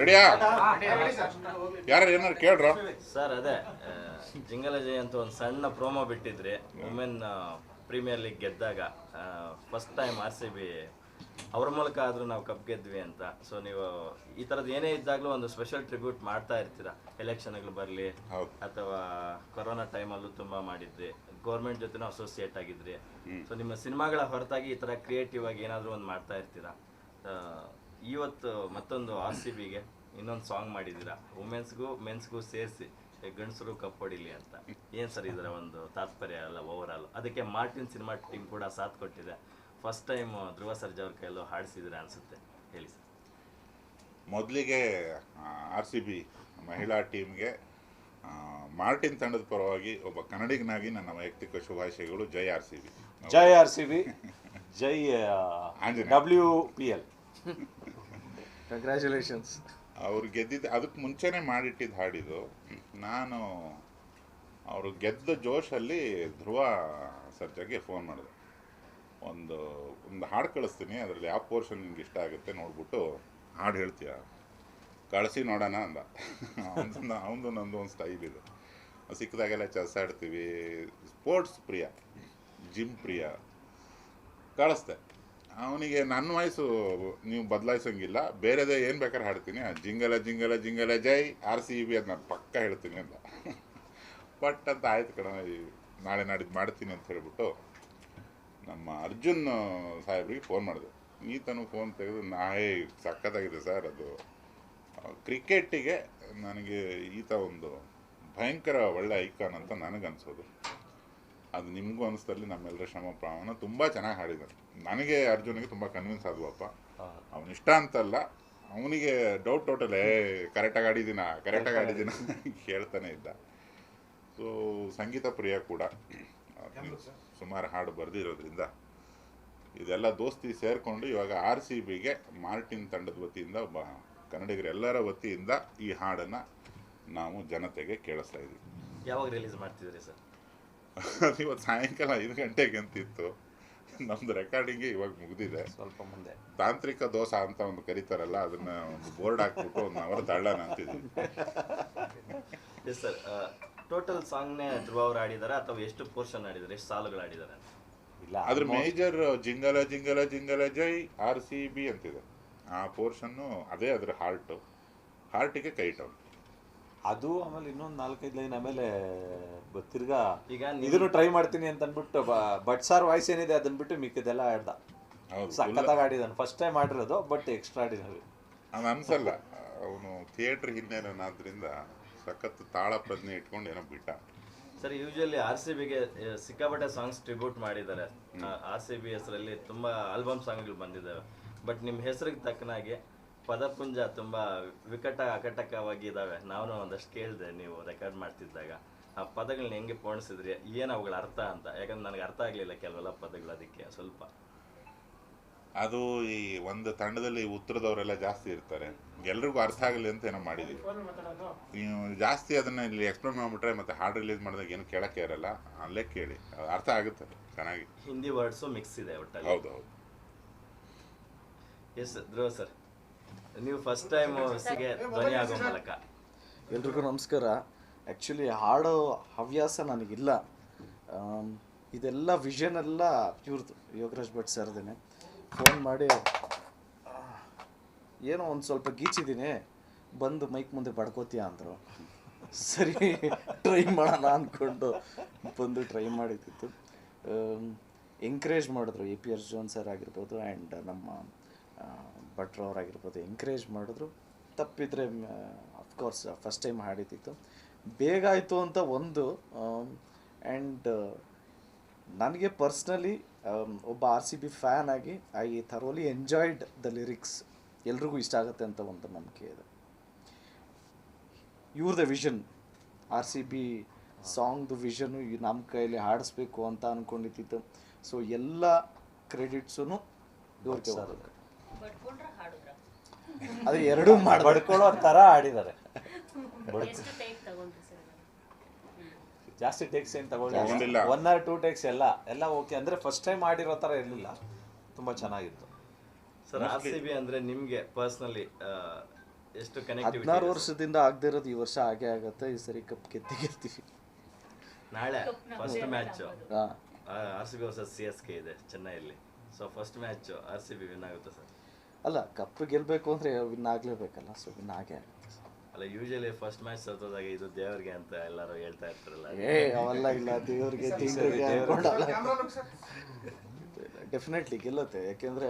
ರೆಡಿಯಾ? ಯಾರು ಏನಾರು ಕೇಳ್ರ? ಸರ್ ಅದೇ ಜಿಂಗಲ ಜಯ ಅಂತ ಒಂದು ಸಣ್ಣ ಪ್ರೋಮೋ ಬಿಟ್ಟಿದ್ರಿ. ವುಮೆನ್ ಪ್ರೀಮಿಯರ್ ಲೀಗ್ ಗೆದ್ದಾಗ first time R C B ಅವ್ರ ಮೂಲಕ ಆದರೂ ನಾವು ಕಪ್ ಗೆದ್ವಿ ಅಂತ. ಸೊ ನೀವು ಈ ಥರದ್ದು ಏನೇ ಇದ್ದಾಗಲೂ ಒಂದು ಸ್ಪೆಷಲ್ ಟ್ರಿಬ್ಯೂಟ್ ಮಾಡ್ತಾ ಇರ್ತೀರಾ? ಎಲೆಕ್ಷನ್ಗಳು ಬರಲಿ. ಅಥವಾ ಕೊರೋನಾ ಟೈಮಲ್ಲೂ ತುಂಬ ಮಾಡಿದ್ರಿ. ಗೌರ್ಮೆಂಟ್ ಜೊತೆನೂ ಅಸೋಸಿಯೇಟ್ ಆಗಿದ್ರಿ. ಸೊ ನಿಮ್ಮ ಸಿನಿಮಾಗಳ ಹೊರತಾಗಿ ಈ ಥರ ಕ್ರಿಯೇಟಿವ್ ಆಗಿ ಏನಾದರೂ ಒಂದು ಮಾಡ್ತಾ ಇರ್ತೀರಾ? ಇವತ್ತು ಮತ್ತೊಂದು ಆರ್ ಸಿ ಬಿಗೆ ಇನ್ನೊಂದು ಸಾಂಗ್ ಮಾಡಿದ್ದೀರಾ? ವುಮೆನ್ಸ್ಗೂ ಮೆನ್ಸ್ಗೂ ಸೇರಿಸಿ ಗಂಡಸರು ಕಪ್ ಹೊಡಿಲಿ ಅಂತ. ಏನು ಸರ್ ಇದರ ಒಂದು ತಾತ್ಪರ್ಯ ಅಲ್ಲ ಓವರ್ ಆಲ್ ಅದಕ್ಕೆ ಮಾರ್ಟಿನ್ ಸಿನಿಮಾ ಟೀಮ್ ಕೂಡ ಸಾಥ್ ಕೊಟ್ಟಿದೆ. ಫಸ್ಟ್ ಟೈಮ್ ಧ್ರುವ ಸರ್ಜಾ ಅವ್ರ ಕೈಯಲ್ಲೂ ಹಾಡಿಸಿದ್ರೆ ಅನ್ಸುತ್ತೆ. ಹೇಳಿ ಸರ್ ಮೊದಲಿಗೆ ಆರ್ ಸಿ ಬಿ ಮಹಿಳಾ ಟೀಮ್ಗೆ ಮಾರ್ಟಿನ್ ತಂಡದ ಪರವಾಗಿ ಒಬ್ಬ ಕನ್ನಡಿಗನಾಗಿ ನನ್ನ ವೈಯಕ್ತಿಕ ಶುಭಾಶಯಗಳು. ಜೈ ಆರ್ ಸಿ ಬಿ ಜೈ ಆರ್ ಸಿ ಬಿ ಜೈ. ಡಬ್ಲ್ಯೂ ಪಿ ಎಲ್ ಕಂಗ್ರ್ಯಾಚುಲೇಷನ್ಸ್ ಅವ್ರು ಗೆದ್ದಿದ್ದು ಅದಕ್ಕೆ ಮುಂಚೆನೇ ಮಾಡಿಟ್ಟಿದ್ದು ಹಾಡಿದ್ದು ನಾನು ಅವರು ಗೆದ್ದ ಜೋಶಲ್ಲಿ ಧ್ರುವ ಸರ್ಜಾಗೆ ಫೋನ್ ಮಾಡಿದೆ. ಒಂದು ಒಂದು ಹಾಡು ಕಳಿಸ್ತೀನಿ. ಅದರಲ್ಲಿ ಯಾವ ಪೋರ್ಷನ್ ನಿಮ್ಗೆ ಇಷ್ಟ ಆಗುತ್ತೆ, ನೋಡ್ಬಿಟ್ಟು ಹಾಡು ಹೇಳ್ತೀಯ? ಕಳಿಸಿ ನೋಡೋಣ ಅಂದ. ಅವನದು ಅವನದು ನಂದು ಒಂದು ಸ್ಟೈಲ್ ಇದು. ಸಿಕ್ಕಿದಾಗೆಲ್ಲ ಚೆಸ್ ಆಡ್ತೀವಿ. ಸ್ಪೋರ್ಟ್ಸ್ ಪ್ರಿಯ. ಜಿಮ್ ಪ್ರಿಯ. ಕಳಿಸ್ದೆ. ಅವನಿಗೆ ನನ್ನ ವಾಯ್ಸು ನೀವು ಬದಲಾಯಿಸೋಂಗಿಲ್ಲ. ಬೇರೆದೇ ಏನು ಬೇಕಾದ್ರೆ ಹಾಡ್ತೀನಿ. ಆ ಜಿಂಗಲ ಜಿಂಗಲ ಜಿಂಗಲ, ಜೈ, ಆರ್ ಸಿ ಬಿ ಅದು ನಾನು ಪಕ್ಕ ಹೇಳ್ತೀನಿ ಅಂತ ಬಟ್ ಅಂತ ಆಯ್ತು ಕಣ ನಾಳೆ ನಾಡಿದ್ದು ಮಾಡ್ತೀನಿ ಅಂತ ಹೇಳ್ಬಿಟ್ಟು ನಮ್ಮ ಅರ್ಜುನ್ ಸಾಹೇಬ್ರಿಗೆ ಫೋನ್ ಮಾಡಿದೆ. ಈತನು ಫೋನ್ ತೆಗೆದು ನಾಯೇ ಸಖತ್ತಾಗಿದೆ ಸರ್ ಅದು. ಕ್ರಿಕೆಟಿಗೆ ನನಗೆ ಈತ ಒಂದು ಭಯಂಕರ ಒಳ್ಳೆ ಐಕಾನ್ ಅಂತ ನನಗನ್ಸೋದು. ಅದು ನಿಮಗೂ ಅನಿಸ್ತಲ್ಲಿ ನಮ್ಮೆಲ್ಲರ ಶ್ರಮ ಪ್ರಮಾಣ ತುಂಬ ಚೆನ್ನಾಗಿ ಹಾಡಿದ್ದಾನೆ ನನಗೆ ಅರ್ಜುನಿಗೆ ತುಂಬ ಕನ್ವಿನ್ಸ್ ಆದವಪ್ಪ. ಅವನು ಇಷ್ಟ ಅಂತಲ್ಲ ಅವನಿಗೆ ಡೌಟ್ ಟೋಟಲ್ ಏ ಕರೆಕ್ಟಾಗಿ ಆಡಿದ್ದೀನ ಕರೆಕ್ಟಾಗಿ ಆಡಿದ್ದೀನ ಹೇಳ್ತಾನೆ ಇದ್ದ. ಸೊ ಸಂಗೀತ ಪ್ರಿಯ ಕೂಡ. ಸುಮಾರು ಹಾಡು ಬರೆದಿರೋದ್ರಿಂದ ಇದೆಲ್ಲ ದೋಸ್ತಿ ಸೇರಿಕೊಂಡು ಇವಾಗ ಆರ್ ಸಿ ಬಿಗೆ ಮಾರ್ಟಿನ್ ತಂಡದ ವತಿಯಿಂದ ಒಬ್ಬ ಕನ್ನಡಿಗರೆಲ್ಲರ ವತಿಯಿಂದ ಈ ಹಾಡನ್ನು ನಾವು ಜನತೆಗೆ ಕೇಳಿಸ್ತಾ ಇದ್ದೀವಿ ಯಾವಾಗ ರಿಲೀಸ್ ಮಾಡ್ತಿದ್ರಿ ಸರ್? ಅದು ಇವತ್ತು ಸಾಯಂಕಾಲ ಐದು ಗಂಟೆಗೆ ಅಂತಿತ್ತು ನಮ್ದು ರೆಕಾರ್ಡಿಂಗೇ ಇವಾಗ ಮುಗಿದಿದೆ. ಸ್ವಲ್ಪ ಮುಂದೆ. ತಾಂತ್ರಿಕ ದೋಷ ಅಂತ ಒಂದು ಕರೀತಾರಲ್ಲ ಅದನ್ನ ಒಂದು ಬೋರ್ಡ್ ಹಾಕ್ಬಿಟ್ಟು ಒಂದು ಅವರ ತಳ್ಳೋಣ ಅಂತಿದ್ವಿ. ಸರ್ ಟೋಟಲ್ ಸಾಂಗ್ನೇ ಧ್ರುವ ಅವ್ರು ಆಡಿದಾರೆ ಅಥವಾ ಎಷ್ಟು ಪೋರ್ಷನ್ ಆಡಿದಾರೆ ಎಷ್ಟು ಸಾಲುಗಳು ಆಡಿದಾರೆ ಇಲ್ಲ ಅದ್ರ ಮೇಜರ್ ಜಿಂಗಲ ಜಿಂಗಲ ಜಿಂಗಲ ಜೈ ಆರ್ ಸಿ ಬಿ ಅಂತಿದೆ. ಆ ಪೋರ್ಷನ್ನು ಅದೇ ಅದ್ರ ಹಾರ್ಟ್ ಹಾರ್ಟಿಗೆ ಕೈ ಟೌನ್ ಅದು ಆಮೇಲೆ ಇನ್ನೊಂದು ನಾಲ್ಕೈದು ಲೈನ್ ಆಮೇಲೆ ಬ- ತಿರ್ಗಾ ಈಗ ನೀವು- ಇದನ್ನು ಟ್ರೈ ಮಾಡ್ತೀನಿ ಅಂತ ಅಂದ್ಬಿಟ್ಟು ಬ- ಬಟ್ ಸಾರ್ ವಾಯ್ಸ್ ಏನಿದೆ ಅದನ್ನ ಬಿಟ್ಟು ಮಿಕ್ಕಿದೆಲ್ಲ ಆಡ್ದ. ಹೌದು ಸಖತ್ತಾಗಿ ಆಡಿದಾನೆ ಫಸ್ಟ್ ಟೈಮ್ ಆಡಿರೋದು ಬಟ್ ಎಕ್ಸ್ಟ್ರಾಡಿನರಿ ಅದು ಅನ್ಸಲ್ಲ. ಅವನು ಥಿಯೇಟರ್ ಹಿನ್ನೆಲೆನಾದ್ರಿಂದ ಸಖತ್ ತಾಳ ಪ್ರಜ್ಞೆ ಇಟ್ಕೊಂಡು ಏನೋ ಬಿಟ್ಟ. ಸರ್ ಯೂಶಲಿ ಆರ್ ಸಿ ಬಿಗೆ ಸಿಕ್ಕಾಪಟ್ಟೆ ಸಾಂಗ್ಸ್ ಟ್ರಿಬ್ಯೂಟ್ ಮಾಡಿದ್ದಾರೆ. ಆರ್ ಸಿ ಬಿ ಹೆಸರಲ್ಲಿ ತುಂಬ ಆಲ್ಬಮ್ ಸಾಂಗ್ಗಳು ಬಂದಿದ್ದಾವೆ. ಬಟ್ ನಿಮ್ಮ ಹೆಸರಿಗೆ ತಕ್ಕನಾಗಿ ಪದಪುಂಜ ತುಂಬ ವಿಕಟ ಅಕಟಕವಾಗಿ ಇದಾವೆ. ನಾನು ಒಂದಷ್ಟು ಕೇಳಿದೆ ನೀವು ರೆಕಾರ್ಡ್ ಮಾಡ್ತಿದ್ದಾಗ. ಆ ಪದಗಳನ್ನ ಹೆಂಗೆ ಪೋಣಿಸಿದ್ರಿ? ಏನು ಅವುಗಳ ಅರ್ಥ ಅಂತ? ಯಾಕಂದ್ರೆ ನನಗೆ ಅರ್ಥ ಆಗಲಿಲ್ಲ ಕೆಲವೆಲ್ಲ ಪದಗಳು ಅದಕ್ಕೆ ಸ್ವಲ್ಪ. ಅದು ಈ ಒಂದು ತಂಡದಲ್ಲಿ ಉತ್ತರದವರೆಲ್ಲ ಜಾಸ್ತಿ ಇರ್ತಾರೆ. ಎಲ್ರಿಗೂ ಅರ್ಥ ಆಗಲಿ ಅಂತ ಏನೋ ಮಾಡಿದ್ದೀವಿ ನೀವು ಜಾಸ್ತಿ ಅದನ್ನ ಇಲ್ಲಿ ಎಕ್ಸ್ಪ್ಲೇನ್ ಮಾಡಿಬಿಟ್ರೆ ಮತ್ತೆ ಹಾಡು ರಿಲೀಸ್ ಮಾಡಿದಾಗ ಏನು ಕೇಳಕ್ಕೆ ಇರಲ್ಲ. ಅಲ್ಲೇ ಕೇಳಿ. ಅರ್ಥ ಆಗುತ್ತೆ ಚೆನ್ನಾಗಿ. ಹಿಂದಿ ವರ್ಡ್ಸು ಮಿಕ್ಸ್ ಇದೆ ಒಟ್ಟಲ್ಲಿ ಹೌದು ಹೌದು. ಎಸ್ ಧ್ರುವ ಸರ್ ನೀವು ಫಸ್ಟ್ ಟೈಮ್ ಹೊಸಿಗೆ ಧ್ವನಿ ಆಗೋ ಮೂಲಕ. ಎಲ್ರಿಗೂ ನಮಸ್ಕಾರ. ಆ್ಯಕ್ಚುಲಿ ಹಾಡೋ ಹವ್ಯಾಸ ನನಗಿಲ್ಲ. ಇದೆಲ್ಲ ವಿಷನ್ ಎಲ್ಲ ಇವ್ರದ್ದು ಯೋಗರಾಜ್ ಭಟ್ ಸರ್ದೇನೆ. ಫೋನ್ ಮಾಡಿ ಏನೋ ಒಂದು ಸ್ವಲ್ಪ ಗೀಚಿದ್ದೀನಿ. ಬಂದು ಮೈಕ್ ಮುಂದೆ ಬಡ್ಕೋತೀಯ ಅಂದರು. ಸರಿ ಟ್ರೈ ಮಾಡೋಣ ಅಂದ್ಕೊಂಡು ಬಂದು ಟ್ರೈ ಮಾಡಿದ್ದಿತ್ತು. ಎಂಕರೇಜ್ ಮಾಡಿದ್ರು ಎ ಪಿ ಅರ್ಜುನ್ ಜೋನ್ ಸರ್ ಆಗಿರ್ಬೋದು ಆ್ಯಂಡ್ ನಮ್ಮ ಆ, ಭಟ್ರು ಅವರಾಗಿರ್ಬೋದು ಎಂಕರೇಜ್ ಮಾಡಿದ್ರು. ತಪ್ಪಿದ್ರೆ ಅಫ್ಕೋರ್ಸ್ ಫಸ್ಟ್ ಟೈಮ್ ಹಾಡಿದ್ದಿತ್ತು. ಬೇಗ ಆಯಿತು ಅಂತ ಒಂದು ಆ್ಯಂಡ್ ನನಗೆ ಪರ್ಸ್ನಲಿ ಒಬ್ಬ ಆರ್ ಸಿ ಬಿ ಫ್ಯಾನ್ ಆಗಿ I thoroughly enjoyed the lyrics ಎಲ್ರಿಗೂ ಇಷ್ಟ ಆಗುತ್ತೆ ಅಂತ ಒಂದು ನಂಬಿಕೆ ಇದೆ. The vision R C B ಸಾಂಗ್ದು vision ನಮ್ಮ ಕೈಯಲ್ಲಿ ಹಾಡಿಸ್ಬೇಕು ಅಂತ ಅಂದ್ಕೊಂಡಿದ್ದು ಸೊ ಎಲ್ಲ ಕ್ರೆಡಿಟ್ಸೂ ಇವ್ರಿಗೆ ಅದು ಎರಡೂ ಮಾಡಿ ಬಡ್ಕೊಳ್ಳೋ ಥರ ಆಡಿದ್ದಾರೆ ಜಾಸ್ತಿ ಟೇಕ್ಸ್ ಏನು ತಗೊಂಡಿಲ್ಲ. ಒನ್ ಆರ್ ಟೂ ಟೇಕ್ಸ್ ಎಲ್ಲ. ಎಲ್ಲ ಓಕೆ ಅಂದರೆ ಫಸ್ಟ್ ಟೈಮ್ ಆಡಿರೋ ಥರ ಇರಲಿಲ್ಲ. ತುಂಬ ಚೆನ್ನಾಗಿತ್ತು. ಸರ್ ಆರ್ ಸಿ ಬಿ ಅಂದ್ರೆ ನಿಮ್ಗೆ ಪರ್ಸ್ನಲಿ ಎಷ್ಟು ಹದಿನಾರು ಕನೆಕ್ಟಿವಿಟಿ ವರ್ಷದಿಂದ ಆಗದಿರೋದು ಇರೋದು ಈ ವರ್ಷ ಹಾಗೆ ಆಗತ್ತೆ ಈ ಸರಿ ಕಪ್ ಗೆದ್ದಿ ಗೆಲ್ತೀವಿ ನಾಳೆ ಫಸ್ಟ್ ಮ್ಯಾಚ್ ಹಾಂ. R C B versus C S K ಇದೆ ಚೆನ್ನೈಯಲ್ಲಿ. So first match R C B win ಆಗುತ್ತೆ ಸರ್. ಅಲ್ಲ ಕಪ್ ಗೆಲ್ಬೇಕು ಅಂದ್ರೆ ವಿನ್ ಆಗ್ಲೇಬೇಕಲ್ಲ ಸೊ ವಿನ್ ಆಗೇ ಆಗುತ್ತೆ. ಅಲ್ಲ ಯೂಶಲಿ ಫಸ್ಟ್ ಮ್ಯಾಚ್ ಸತ್ತೋದಾಗ ಇದು ದೇವ್ರಿಗೆ ಅಂತ ಎಲ್ಲರೂ ಹೇಳ್ತಾ ಇರ್ತಾರಲ್ಲ. ಏ ಅವೆಲ್ಲ ಇಲ್ಲ ದೇವ್ರಿಗೆ ಡೆಫಿನೆಟ್ಲಿ ಗೆಲ್ಲುತ್ತೆ ಯಾಕೆಂದರೆ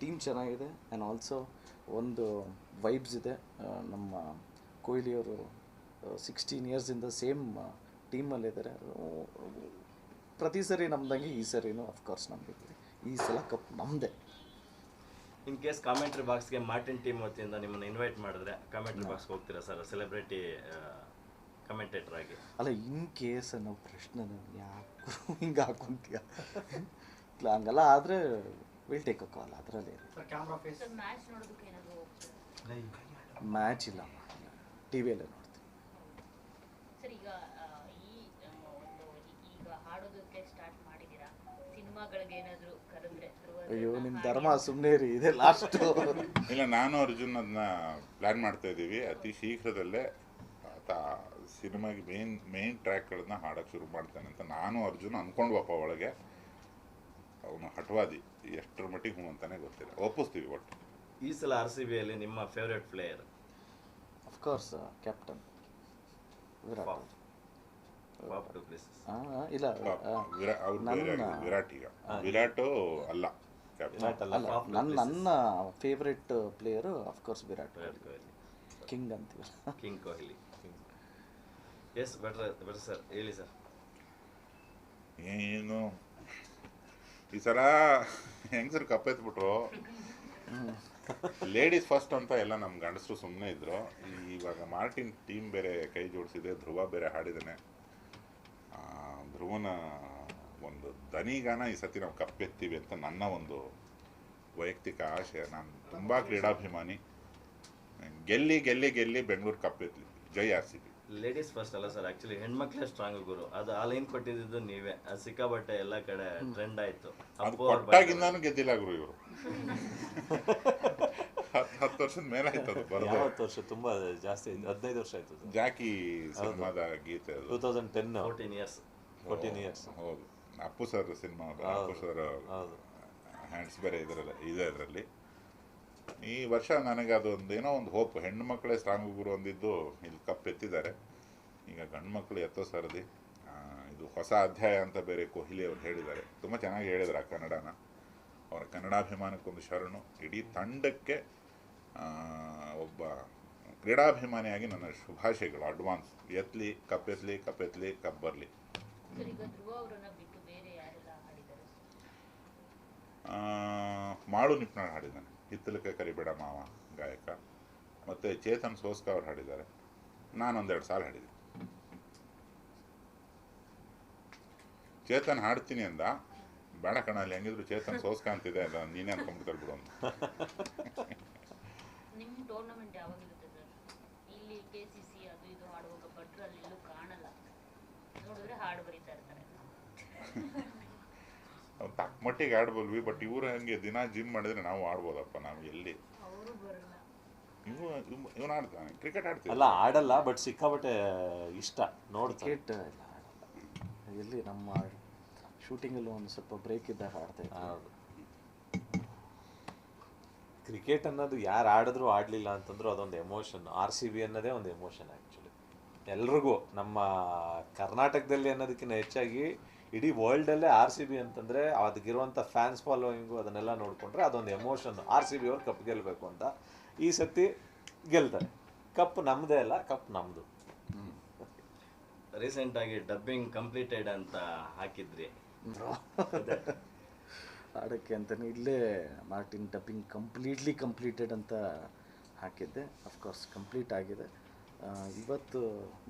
ಟೀಮ್ ಚೆನ್ನಾಗಿದೆ ಆ್ಯಂಡ್ ಆಲ್ಸೋ ಒಂದು ವೈಬ್ಸ್ ಇದೆ. ಆ, ನಮ್ಮ ಕೊಹ್ಲಿಯವರು ಸಿಕ್ಸ್ಟೀನ್ ಇಯರ್ಸಿಂದ ಸೇಮ್ ಟೀಮಲ್ಲಿದ್ದಾರೆ ಪ್ರತಿ ಸರಿ ನಮ್ದಂಗೆ ಈ ಸರಿನೂ ಅಫ್ಕೋರ್ಸ್ ನಮ್ದಿದೆ ಈ ಸಲ ಕಪ್ ನಮ್ಮದೇ ಇನ್ ಕೇಸ್ ಕಾಮೆಂಟ್ರಿ ಬಾಕ್ಸ್ಗೆ ಮಾರ್ಟಿನ್ ಟೀಮ್ ವತಿಯಿಂದ ನಿಮ್ಮನ್ನು ಇನ್ವೈಟ್ ಮಾಡಿದ್ರೆ ಕಾಮೆಂಟ್ರಿ ಬಾಕ್ಸ್ ಹೋಗ್ತೀರಾ ಸರ್ ಸೆಲೆಬ್ರಿಟಿ ಕಮೆಂಟೇಟರ್ ಆಗಿ. ಅಲ್ಲ ಇನ್ ಕೇಸ್ ಅನ್ನೋ ಪ್ರಶ್ನೆ ಯಾಕೆ ಹಿಂಗೆ ಹಾಕೊಂತೀಯ? ಹಂಗಲ್ಲ ಆದರೆ ವಿಲ್ ಟೇಕ್ ಅ ಕಾಲ್ ಅದರಲ್ಲಿ ಮ್ಯಾಚ್ ನೋಡೋದಕ್ಕೆ ಏನಾದ್ರು ಹೋಗ್ತೀರಾ ಮ್ಯಾಚ್ ಇಲ್ಲ ಟಿ ವಿಯಲ್ಲೇ ನೋಡ್ತೀನಿ. ಸರ್ ಈಗ ಈ ಒಂದು ಈಗ ಹಾಡೋದಕ್ಕೆ ಸ್ಟಾರ್ಟ್ ಮಾಡಿದ್ದೀರಾ? ಸಿನಿಮಾಗಳಿಗೆ ಏನಾದ್ರು ಕರೆದ್ರೆ ಅಯ್ಯೋ ನಿಮ್ಮ ಧರ್ಮ ಸುಮ್ಮನೆ ರೀ ಇದೆ ಲಾಸ್ಟ್ ಇಲ್ಲ ನಾನು ಅರ್ಜುನ್ ಅದನ್ನ ಪ್ಲ್ಯಾನ್ ಮಾಡ್ತಾ ಇದ್ದೀವಿ. ಅತಿ ಶೀಘ್ರದಲ್ಲೇ ಆತ ಸಿನಿಮಾಗೆ ಮೇನ್ ಮೇನ್ ಟ್ರ್ಯಾಕ್ಗಳನ್ನ ಹಾಡೋಕ್ಕೆ ಶುರು ಮಾಡ್ತಾನೆ ಅಂತ ನಾನು ಅರ್ಜುನ್ ಅನ್ಕೊಂಡ್ವಪ್ಪ ಒಳಗೆ. ಅವನು ಹಠವಾದಿ ಎಷ್ಟರ ಮಟ್ಟಿಗೆ ಹ್ಞೂ ಅಂತಾನೆ ಗೊತ್ತಿಲ್ಲ. ಒಪ್ಪಿಸ್ತೀವಿ ಒಟ್ಟು. ಈ ಸಲ ಆರ್ ಸಿ ಬಿಯಲ್ಲಿ ನಿಮ್ಮ favourite player of course captain Virat. Places ಆ, ಇಲ್ಲ ಆ, ವಿರಾ ಅವ್ರು ಬೇರೆ ನನ್ನ- ಆಗಿದೆ, ವಿರಾಟ್ ಈಗ ವಿರಾಟು ಅಲ್ಲ ಕ್ಯಾಪ್ಟನ್ ವಿರಾಟ್ ಅಲ್ಲ ನನ್ನ. ನನ್ನ favourite player of course Virat Virat Kohli. Kohli. King ಅಂತೀವಲ್ಲ. King Kohli. Yes better better sir ಹೇಳಿ ಸರ್ ಏನು? ಈ ಸಲ ಹೆಂಗಸರು ಕಪ್ಪೆತ್ಬಿಟ್ರು ಲೇಡೀಸ್ ಫಸ್ಟ್ ಅಂತ ಎಲ್ಲ ನಮ್ಮ ಗಂಡಸರು ಸುಮ್ಮನೆ ಇದ್ರು. ಇವಾಗ ಮಾರ್ಟಿನ್ ಟೀಮ್ ಬೇರೆ ಕೈ ಜೋಡಿಸಿದೆ, ಧ್ರುವ ಬೇರೆ ಹಾಡಿದ್ದಾನೆ ಧ್ರುವನ ಒಂದು ದನಿಗಾನ ಈ ಸತಿ ನಾವು ಕಪ್ಪೆತ್ತೀವಿ ಅಂತ ನನ್ನ ಒಂದು ವೈಯಕ್ತಿಕ ಆಶಯ ನಾನು ತುಂಬ ಕ್ರೀಡಾಭಿಮಾನಿ. ಗೆಲ್ಲಿ ಗೆಲ್ಲಿ ಗೆಲ್ಲಿ ಬೆಂಗಳೂರು ಕಪ್ಪೆತ್ಲಿ ಜೈ R C B. Ladies first ಅಲ್ಲ ಸರ್ ಆಕ್ಚುಲಿ ಹೆಣ್ಮಕ್ಳೇ ಸ್ಟ್ರಾಂಗ್ ಗುರು. ಅದು ಆ ಲೈನ್ ಕೊಟ್ಟಿದ್ದು ನೀವೇ. ಅದು ಸಿಕ್ಕಾಬಟ್ಟೆ ಎಲ್ಲ ಕಡೆ ಟ್ರೆಂಡ್ ಆಯ್ತು. ಅಪ್ಪು ಅವ್ರ ಕೊಟ್ಟಾಗಿಂದಾನು ಗೆದ್ದಿಲ್ಲ ಗುರು ಇವರು. ಹತ್ತು ವರ್ಷದ ಮೇಲೆ ಆಯ್ತು ಅದು ಬರೋದು. ಯಾವತ್ತು ವರ್ಷ? ತುಂಬಾ ಜಾಸ್ತಿ ಆಯ್ತು ಹದಿನೈದು ವರ್ಷ ಆಯ್ತು ಜಾಕಿ ಸಿನಿಮಾದ ಗೀತೆ ಟೂ ಅದು thousand ten fourteen years fourteen years ಹೌದು Appu sir cinema Appu sir ಹೌದು. ಹ್ಯಾಂಡ್ಸ್ ಬೇರೆ ಇದರಲ್ಲ ಇದೆ ಅದರಲ್ಲಿ ಈ ವರ್ಷ ನನಗೆ ಅದೊಂದು ಏನೋ ಒಂದು ಹೋಪ್ ಹೆಣ್ಣು ಮಕ್ಕಳೇ ಸ್ಟ್ರಾಂಗ್ ಗುರು ಅಂದಿದ್ದು ಇಲ್ಲಿ ಕಪ್ ಎತ್ತಿದ್ದಾರೆ. ಈಗ ಗಂಡು ಮಕ್ಕಳು ಎತ್ತೋ ಸರದಿ. ಇದು ಹೊಸ ಅಧ್ಯಾಯ ಅಂತ ಬೇರೆ ಕೊಹ್ಲಿ ಅವ್ರು ಹೇಳಿದ್ದಾರೆ. ತುಂಬ ಚೆನ್ನಾಗಿ ಹೇಳಿದ್ರು ಆ ಕನ್ನಡನ. ಅವರ ಕನ್ನಡಾಭಿಮಾನಕ್ಕೊಂದು ಶರಣು. ಇಡೀ ತಂಡಕ್ಕೆ ಒಬ್ಬ ಕ್ರೀಡಾಭಿಮಾನಿಯಾಗಿ ನನ್ನ ಶುಭಾಶಯಗಳು. ಅಡ್ವಾನ್ಸ್ ಎತ್ತಲಿ ಕಪ್ಪೆತ್ಲಿ ಕಪ್ಪೆತ್ಲಿ ಕಪ್ ಬರಲಿ. ಸರ್, ಈಗ ಧ್ರುವ ಅವರನ್ನ ಬಿಟ್ಟು ಬೇರೆ ಯಾರೆಲ್ಲ ಹಾಡಿದ್ದಾರೆ ಆ, ಮಾಳು ನಿಪ್ನಾಳ್ ಹಾಡಿದ್ದಾನೆ. ಹಿತ್ತಲಕ್ಕೆ ಕರಿಬೇಡ ಮಾವ, ಗಾಯಕ. ಮತ್ತು ಚೇತನ್ ಸೋಸ್ಕ ಅವ್ರು ಹಾಡಿದ್ದಾರೆ. ನಾನೊಂದೆರಡು ಸಾಲ ಹಾಡಿದೆ ಚೇತನ್ ಹಾಡ್ತೀನಿ ಅಂದ. ಬೇಡ ಕಣ, ಅಲ್ಲಿ ಹೆಂಗಿದ್ರು ಚೇತನ್ ಸೋಸ್ಕ ಅಂತಿದೆ ಅಲ್ಲ ನೀನೇ ಅನ್ಕೊಂಡ್ಬಿಡ್ತಾರೆ ಬಿಡು ಅಂತ. ಹಾಡು ಬರೀತಾ ಇರ್ತಾರೆ. ತಕ್ಕ ಮಟ್ಟಿಗೆ ಆಡ್ಬೋಲ್ವಿ ಬಟ್ ಇವರು ಹಂಗೆ ದಿನ ಜಿಮ್ ಮಾಡಿದ್ರೆ ನಾವು ಆಡ್ಬೋದಪ್ಪ ನಾವು ಎಲ್ಲಿ? ಇವು ಇವನು ಆಡ್ತಾನೆ ಕ್ರಿಕೆಟ್ ಆಡ್ತೀವಿ ಅಲ್ಲ ಆಡಲ್ಲ ಬಟ್ ಸಿಕ್ಕಾಬಟ್ಟೆ ಇಷ್ಟ ನೋಡ್ತಾರೆ. ಕ್ರಿಕೆಟ್ ಇಲ್ಲ ಆಡಲ್ಲ. ಎಲ್ಲಿ ನಮ್ಮ ಶೂಟಿಂಗಲ್ಲಿ ಒಂದು ಸ್ವಲ್ಪ ಬ್ರೇಕ್ ಇದ್ದಾಗ ಆಡ್ತಾ ಹೌದು. ಕ್ರಿಕೆಟ್ ಅನ್ನೋದು ಯಾರು ಆಡಿದ್ರು ಆಡಲಿಲ್ಲ ಅಂತಂದ್ರು ಅದೊಂದು ಎಮೋಷನ್ ಆರ್ ಸಿ ಬಿ ಅನ್ನೋದೇ ಒಂದು ಎಮೋಷನ್ ಆ್ಯಕ್ಚುಲಿ ಎಲ್ರಿಗೂ ನಮ್ಮ ಕರ್ನಾಟಕದಲ್ಲಿ ಅನ್ನೋದಕ್ಕಿಂತ ಹೆಚ್ಚಾಗಿ ಇಡೀ ವರ್ಲ್ಡಲ್ಲೇ ಆರ್ ಸಿ ಬಿ ಅಂತಂದರೆ ಅದಕ್ಕಿರುವಂಥ ಫ್ಯಾನ್ಸ್ ಫಾಲೋಯಿಂಗು ಅದನ್ನೆಲ್ಲ ನೋಡಿಕೊಂಡ್ರೆ ಅದೊಂದು ಎಮೋಷನ್ ಆರ್ ಸಿ ಬಿ ಅವ್ರು ಕಪ್ ಗೆಲ್ಲಬೇಕು ಅಂತ. ಈ ಸತಿ ಗೆಲ್ತಾರೆ. ಕಪ್ ನಮ್ಮದೇ ಅಲ್ಲ ಕಪ್ ನಮ್ಮದು ರೀಸೆಂಟ್ ಆಗಿ ಡಬ್ಬಿಂಗ್ ಕಂಪ್ಲೀಟೆಡ್ ಅಂತ ಹಾಕಿದ್ರಿ. ಅದಕ್ಕೆ ಅಂತಲೇ ಇಲ್ಲೇ ಮಾರ್ಟಿನ್ ಡಬ್ಬಿಂಗ್ ಕಂಪ್ಲೀಟ್ಲಿ ಕಂಪ್ಲೀಟೆಡ್ ಅಂತ ಹಾಕಿದ್ದೆ. ಅಫ್ಕೋರ್ಸ್ ಕಂಪ್ಲೀಟ್ ಆಗಿದೆ. ಇವತ್ತು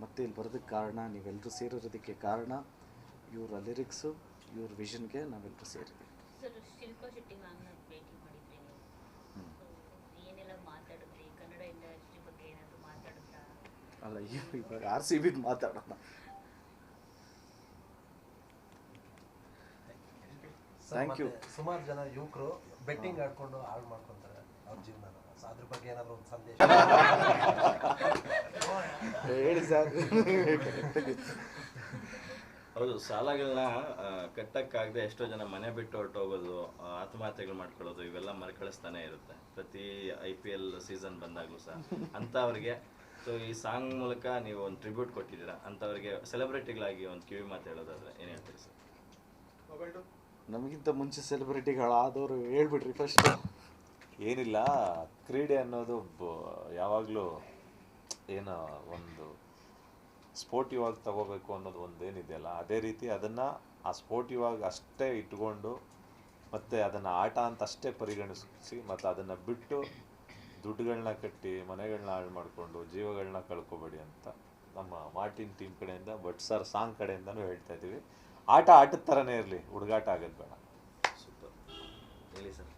ಮತ್ತೆ ಇಲ್ಲಿ ಬರೋದಕ್ಕೆ ಕಾರಣ ನೀವೆಲ್ಲರೂ ಸೇರಿರೋದಕ್ಕೆ ಕಾರಣ ಇವರ ಲಿರಿಕ್ಸು ಇವ್ರ ವಿಷನ್ಗೆ ನಾವೆಲ್ಲರೂ ಸೇರಿದ್ದೀವಿ ಅಲ್ಲ ಇವ್- ಇವಾಗ ಆರ್ ಸಿ ಬಿದು ಮಾತಾಡೋಣ. ಥ್ಯಾಂಕ್ ಯು ಸುಮಾರು ಜನ ಯುವಕರು ಬೆಟ್ಟಿಂಗ್ ಆಡ್ಕೊಂಡು ಹಾಳು ಮಾಡ್ಕೊಂತಾರೆ ಅವ್ರ ಜೀವನ ಅದ್ರ ಬಗ್ಗೆ ಏನಾದ್ರು ಒಂದು ಸಂದೇಶ? ಹೇಳಿ ಸರ್. ಹೌದು ಸಾಲಗಳನ್ನ ಕಟ್ಟಕ್ಕಾಗದೆ ಎಷ್ಟೋ ಜನ ಮನೆ ಬಿಟ್ಟು ಹೊರಟೋಗೋದು ಆತ್ಮಹತ್ಯೆಗಳು ಮಾಡ್ಕೊಳ್ಳೋದು ಇವೆಲ್ಲ ಮರುಕಳಿಸ್ತಾನೆ ಇರುತ್ತೆ. ಪ್ರತಿ ಐ ಪಿ ಎಲ್ ಸೀಸನ್ ಬಂದಾಗಲೂ ಸಹ. ಅಂಥವ್ರಿಗೆ ಸೊ ಈ ಸಾಂಗ್ ಮೂಲಕ ನೀವು ಒಂದು ಟ್ರಿಬ್ಯೂಟ್ ಕೊಟ್ಟಿದ್ದೀರಾ? ಅಂಥವ್ರಿಗೆ ಸೆಲೆಬ್ರಿಟಿಗಳಾಗಿ ಒಂದು ಕಿವಿ ಮಾತು ಹೇಳೋದಾದ್ರೆ ಏನು ಹೇಳ್ತೀರಿ ಸರ್? ನಮಗಿಂತ ಮುಂಚೆ ಸೆಲೆಬ್ರಿಟಿಗಳಾದವರು ಹೇಳ್ಬಿಟ್ರಿ ಫಸ್ಟ್ ಏನಿಲ್ಲ ಕ್ರೀಡೆ ಅನ್ನೋದು ಬ- ಯಾವಾಗಲೂ ಏನೋ ಒಂದು ಸ್ಪೋರ್ಟಿವ್ ಆಗಿ ತಗೋಬೇಕು ಅನ್ನೋದು ಒಂದೇನಿದೆಯಲ್ಲ ಅದೇ ರೀತಿ ಅದನ್ನು ಆ ಸ್ಪೋರ್ಟಿವ್ ಆಗಿ ಅಷ್ಟೇ ಇಟ್ಕೊಂಡು ಮತ್ತು ಅದನ್ನು ಆಟ ಅಂತ ಅಷ್ಟೇ ಪರಿಗಣಿಸಿ ಮತ್ತು ಅದನ್ನು ಬಿಟ್ಟು ದುಡ್ಡುಗಳನ್ನ ಕಟ್ಟಿ ಮನೆಗಳನ್ನ ಹಾಳು ಮಾಡಿಕೊಂಡು ಜೀವಗಳನ್ನ ಕಳ್ಕೊಬೇಡಿ ಅಂತ ನಮ್ಮ ಮಾರ್ಟಿನ್ ಟೀಮ್ ಕಡೆಯಿಂದ ಬಟ್ ಸರ್ ಸಾಂಗ್ ಕಡೆಯಿಂದನೂ ಹೇಳ್ತಾ ಇದ್ದೀವಿ. ಆಟ ಆಟದ ಥರನೇ ಇರಲಿ ಹುಡುಗಾಟ ಆಗೋದು ಬೇಡ. ಸೂಪರ್. ಹೇಳಿ ಸರ್.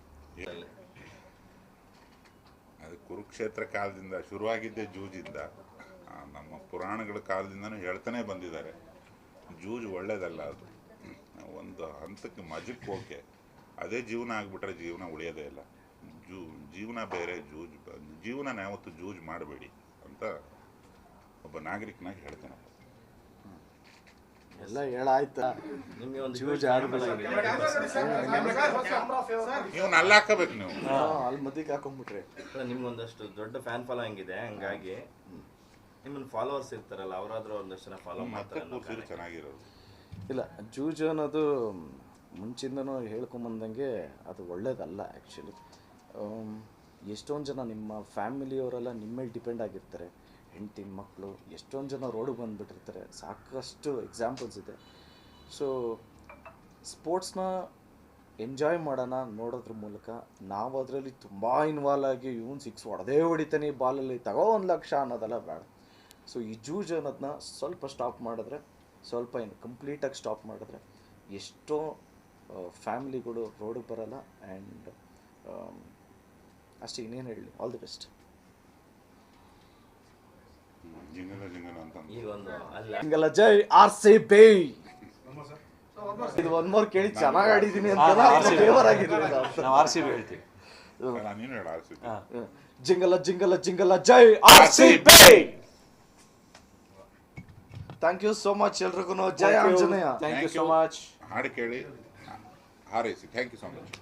ಅದು ಕುರುಕ್ಷೇತ್ರ ಕಾಲದಿಂದ ಶುರುವಾಗಿದ್ದೇ ಜೂಜಿಂದ ನಮ್ಮ ಪುರಾಣಗಳ ಕಾಲದಿಂದನೂ ಹೇಳ್ತಾನೆ ಬಂದಿದ್ದಾರೆ. ಜೂಜು ಒಳ್ಳೇದಲ್ಲ ಅದು. ಒಂದು ಹಂತಕ್ಕೆ ಮಜಕ್ಕೆ ಓಕೆ ಅದೇ ಜೀವನ ಆಗಿಬಿಟ್ರೆ ಜೀವನ ಉಳಿಯೋದೇ ಇಲ್ಲ. ಜೂ ಜೀವನ ಬೇರೆ ಜೂಜ್ ಜೀವನ ಯಾವತ್ತು ಜೂಜ್ ಮಾಡಬೇಡಿ ಅಂತ ಒಬ್ಬ ನಾಗರಿಕನಾಗಿ ಹೇಳ್ತಾನೆ. ಎಲ್ಲ ಹೇಳಾಯ್ತಾ? ನಿಮಗೆ ಒಂದು ಜೂಜ್ ಆಡ್ಬಿಡಿ. ನೀವು ಅಲ್ಲಿ ಹಾಕಬೇಕು ನೀವು. ಅಲ್ಲಿ ಮಧ್ಯಕ್ಕೆ ಹಾಕೊಂಡ್ಬಿಟ್ರಿ ನಿಮ್ಗೆ ನಿಮ್ಗೊಂದಷ್ಟು ದೊಡ್ಡ ಫ್ಯಾನ್ ಫಾಲೋಯಿಂಗ್ ಇದೆ ಹಂಗಾಗಿ ನಿಮ್ಮನ್ನ ಫಾಲೋವರ್ಸ್ ಇರ್ತಾರಲ್ಲ ಅವರಾದ್ರೂ ಒಂದಷ್ಟು ಜನ ಫಾಲೋ ಮಾಡ್ತಾರೆ ಅನ್ನೋ ಕಾರಣಕ್ಕೆ. ಚೆನ್ನಾಗಿರೋದು. ಇಲ್ಲ ಜೂಜು ಅನ್ನೋದು ಮುಂಚಿಂದನೂ ಹೇಳ್ಕೊಂಬಂದಂಗೆ ಅದು ಒಳ್ಳೇದಲ್ಲ ಆ್ಯಕ್ಚುಲಿ ಎಷ್ಟೊಂದು ಜನ ನಿಮ್ಮ ಫ್ಯಾಮಿಲಿಯವರೆಲ್ಲ ನಿಮ್ಮ ಮೇಲೆ ಡಿಪೆಂಡ್ ಆಗಿರ್ತಾರೆ. ಹೆಂಡತಿ ಮಕ್ಕಳು ಎಷ್ಟೊಂದು ಜನ ರೋಡಿಗೆ ಬಂದುಬಿಟ್ಟಿರ್ತಾರೆ. ಸಾಕಷ್ಟು ಎಕ್ಸಾಂಪಲ್ಸ್ ಇದೆ. ಸೊ ಸ್ಪೋರ್ಟ್ಸ್ನ ಎಂಜಾಯ್ ಮಾಡೋಣ ನೋಡೋದ್ರ ಮೂಲಕ ನಾವು ಅದರಲ್ಲಿ ತುಂಬ ಇನ್ವಾಲ್ವ್ ಆಗಿ ಇವನು ಸಿಕ್ಸ್ ಹೊಡೆದೇ ಹೊಡಿತಾನೆ ಈ ಬಾಲಲ್ಲಿ ತಗೋ ಒಂದು ಲಕ್ಷ ಅನ್ನೋದೆಲ್ಲ ಬೇಡ. ಸೊ ಈ ಜೂಜ್ ಅನ್ನೋದನ್ನ ಸ್ವಲ್ಪ ಸ್ಟಾಪ್ ಮಾಡಿದ್ರೆ ಸ್ವಲ್ಪ ಏನು ಕಂಪ್ಲೀಟಾಗಿ ಸ್ಟಾಪ್ ಮಾಡಿದ್ರೆ ಎಷ್ಟೋ ಫ್ಯಾಮಿಲಿಗಳು ರೋಡಿಗೆ ಬರಲ್ಲ ಆ್ಯಂಡ್ ಅಷ್ಟೇ ಇನ್ನೇನು ಹೇಳಿ ಆಲ್ ದಿ ಬೆಸ್ಟ್ ಹಿಂಗಲ್ಲ ಜೈ ಆರ್ ಸಿ ಬೇ. ಇದು ಒನ್ ಮೋರ್ ಕೇಳಿ ಚೆನ್ನಾಗಿ ಆಡಿದ್ದೀನಿ ಅಂತ ಫೇವರ್ ಆಗಿದ್ದೀನಿ ನಾವು ಆರ್ ಸಿ ಬಿ ಹೇಳ್ತೀವಿ. ಜಿಂಗಲ ಜಿಂಗಲ ಜಿಂಗಲ ಜೈ R C B. Thank you so much ಎಲ್ರಿಗೂ. ಜಯ Anjaneya. Thank you so much ಹಾಡು ಕೇಳಿ. ಹಾರೈಸಿ. Thank you so much